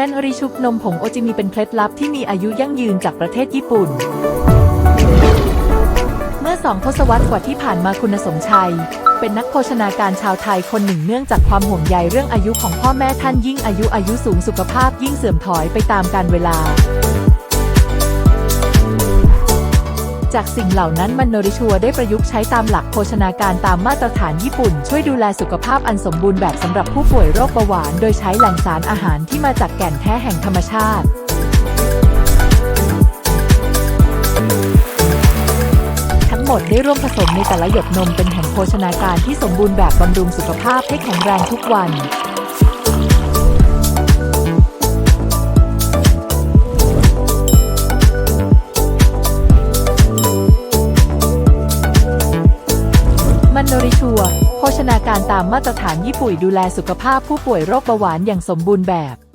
แมนริชุบนมผงโอจิมีเป็นเคล็ดลับที่มีอายุยั่งยืนจากประเทศญี่ปุ่น เมื่อสองทศวรรษกว่าที่ผ่านมาคุณสมชัย เป็นนักโภชนาการชาวไทยคนหนึ่งเนื่องจากความห่วงใยเรื่องอายุของพ่อแม่ท่านยิ่งอายุอายุสูงสุขภาพยิ่งเสื่อมถอยไปตามกาลเวลา จากสิ่งเหล่านั้นมันโนริชัวได้ประยุกต์ใช้ตามหลักโภชนาการตามมาตรฐานญี่ปุ่น ช่วยดูแลสุขภาพอันสมบูรณ์แบบสำหรับผู้ป่วยโรคเบาหวาน โดยใช้แหล่งสารอาหารที่มาจากแก่นแท้แห่งธรรมชาติทั้งหมดได้ร่วมผสมในแต่ละหยดนมเป็นแห่งโภชนาการที่สมบูรณ์แบบบำรุงสุขภาพให้แข็งแรงทุกวัน มันโนริชัวโภชนาการตามมาตรฐานญี่ปุ่นดูแลสุขภาพผู้ป่วยโรคเบาหวานอย่างสมบูรณ์แบบ